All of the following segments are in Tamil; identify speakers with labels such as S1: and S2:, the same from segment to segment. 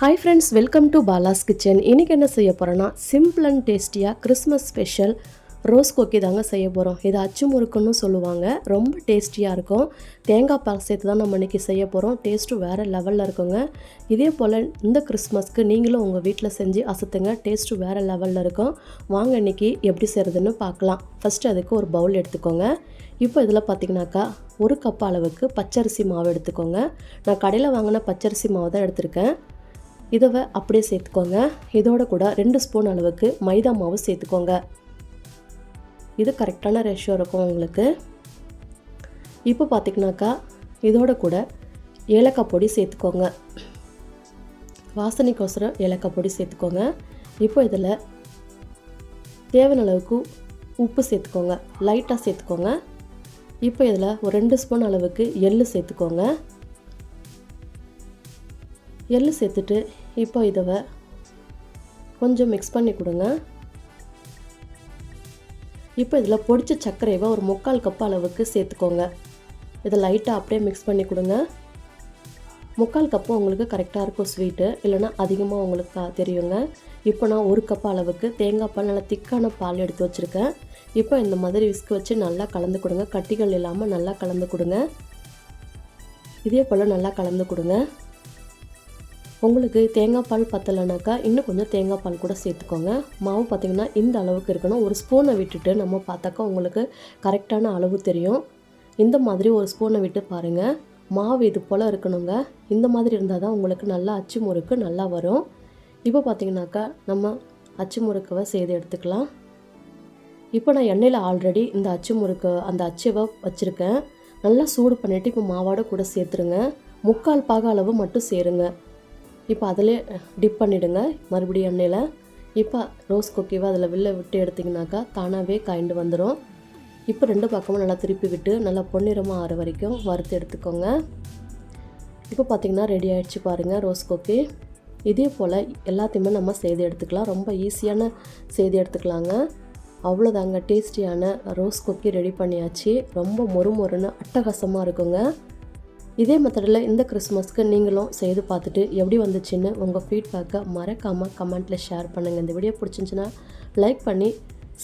S1: Hi friends welcome to Bala's kitchen இன்றைக்கி என்ன செய்ய போகிறோன்னா சிம்பிள் அண்ட் டேஸ்டியாக கிறிஸ்மஸ் ஸ்பெஷல் ரோஸ் கோக்கி தாங்க செய்ய போகிறோம் இது அச்சு முறுக்குன்னு சொல்லுவாங்க. ரொம்ப டேஸ்டியாக இருக்கும். தேங்காய் பால் சேர்த்து தான் நம்ம இன்றைக்கி செய்ய போகிறோம் டேஸ்ட்டு வேறு லெவலில் இருக்குங்க. இதே போல் இந்த கிறிஸ்மஸ்க்கு நீங்களும் உங்கள் வீட்டில் செஞ்சு அசத்துங்க. டேஸ்ட்டு வேறு லெவலில் இருக்கும். வாங்க இன்றைக்கி எப்படி செய்கிறதுன்னு பார்க்கலாம். ஃபஸ்ட்டு அதுக்கு ஒரு பவுல் எடுத்துக்கோங்க. இப்போ இதில் பார்த்தீங்கன்னாக்கா ஒரு கப் அளவுக்கு பச்சரிசி மாவு எடுத்துக்கோங்க. நான் கடையில் வாங்கின பச்சரிசி மாவு தான் எடுத்திருக்கேன். இதவை அப்படியே சேர்த்துக்கோங்க. இதோட கூட ரெண்டு ஸ்பூன் அளவுக்கு மைதா மாவு சேர்த்துக்கோங்க. இது கரெக்டான ரேஷியோ இருக்கும் உங்களுக்கு. இப்போ பார்த்திங்கனாக்கா இதோட கூட ஏலக்காய் பொடி சேர்த்துக்கோங்க. வாசனைக்கோசரம் ஏலக்காய் பொடி சேர்த்துக்கோங்க. இப்போ இதில் தேவையான அளவுக்கு உப்பு சேர்த்துக்கோங்க. லைட்டாக சேர்த்துக்கோங்க. இப்போ இதில் ஒரு ரெண்டு ஸ்பூன் அளவுக்கு எள்ளு சேர்த்துக்கோங்க. எள்ளு சேர்த்துட்டு இப்போ இதை கொஞ்சம் மிக்ஸ் பண்ணி கொடுங்க. இப்போ இதில் பொடிச்ச சர்க்கரைவை ஒரு முக்கால் கப் அளவுக்கு சேர்த்துக்கோங்க. இதை லைட்டாக அப்படியே மிக்ஸ் பண்ணி கொடுங்க. முக்கால் கப்பு உங்களுக்கு கரெக்டாக இருக்கும் ஸ்வீட்டு இல்லைனா அதிகமாக உங்களுக்கு கா- தெரியுங்க. இப்போ நான் ஒரு கப் அளவுக்கு தேங்காய் பால் நல்லா திக்கான பால் எடுத்து வச்சுருக்கேன். இப்போ இந்த மாதிரி விஸ்க் வச்சு நல்லா கலந்து கொடுங்க. கட்டிகள் இல்லாமல் நல்லா கலந்து கொடுங்க. இதே போல் நல்லா கலந்து கொடுங்க. உங்களுக்கு தேங்காய் பால் பத்தலைனாக்கா இன்னும் கொஞ்சம் தேங்காய் பால் கூட சேர்த்துக்கோங்க. மாவு பார்த்திங்கன்னா இந்த அளவுக்கு இருக்கணும். ஒரு ஸ்பூனை விட்டுட்டு நம்ம பார்த்தாக்கா உங்களுக்கு கரெக்டான அளவு தெரியும். இந்த மாதிரி ஒரு ஸ்பூனை விட்டு பாருங்கள் மாவு இது போல் இருக்கணுங்க. இந்த மாதிரி இருந்தால் தான் உங்களுக்கு நல்லா அச்சு முறுக்கு நல்லா வரும். இப்போ பார்த்தீங்கன்னாக்கா நம்ம அச்சு முறுக்கவை செய்து எடுத்துக்கலாம். இப்போ நான் எண்ணெயில் ஆல்ரெடி இந்த அச்சு முறுக்கு அந்த அச்சுவை வச்சுருக்கேன். நல்லா சூடு பண்ணிவிட்டு இப்போ மாவோட கூட சேர்த்துருங்க. முக்கால் பாக அளவு மட்டும் சேருங்க. இப்போ அதிலே டிப் பண்ணிவிடுங்க மறுபடியும் எண்ணெயில். இப்போ ரோஸ் கொக்கிவை அதில் வெளில விட்டு எடுத்திங்கனாக்கா தானாகவே காய்ண்டு வந்துடும் இப்போ ரெண்டு பக்கமும் நல்லா திருப்பி விட்டு நல்லா பொன்னிறமாக ஆற வரைக்கும் வறுத்து எடுத்துக்கோங்க. இப்போ பார்த்தீங்கன்னா ரெடி ஆகிடுச்சு பாருங்கள் ரோஸ் கொக்கி இதே போல் எல்லாத்தையுமே நம்ம செய்து எடுத்துக்கலாம். ரொம்ப ஈஸியான செய்து எடுத்துக்கலாங்க. அவ்வளோதாங்க டேஸ்டியான ரோஸ் கொக்கி ரெடி பண்ணியாச்சு. ரொம்ப மொறு மொறுன்னு அட்டகாசமாக இருக்குங்க. இதே மெத்தடில் இந்த கிறிஸ்மஸ்க்கு நீங்களும் செய்து பார்த்துட்டு எப்படி வந்துச்சுன்னு உங்கள் ஃபீட்பேக்கை மறக்காமல் கமெண்ட்டில் ஷேர் பண்ணுங்கள் இந்த வீடியோ பிடிச்சிருந்துச்சுன்னா லைக் பண்ணி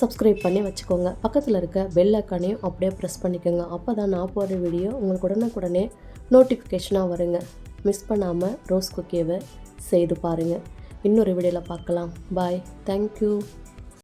S1: சப்ஸ்கிரைப் பண்ணி வச்சுக்கோங்க. பக்கத்தில் இருக்க பெல் ஐக்கானையும் அப்படியே ப்ரெஸ் பண்ணிக்கோங்க. அப்போ தான் நான் போகிற வீடியோ உங்களுக்கு உடனுக்குடனே நோட்டிஃபிகேஷனாக வருங்க. மிஸ் பண்ணாமல் ரோஸ் குக்கேவை செய்து பாருங்கள் இன்னொரு வீடியோவில் பார்க்கலாம். Bye thank you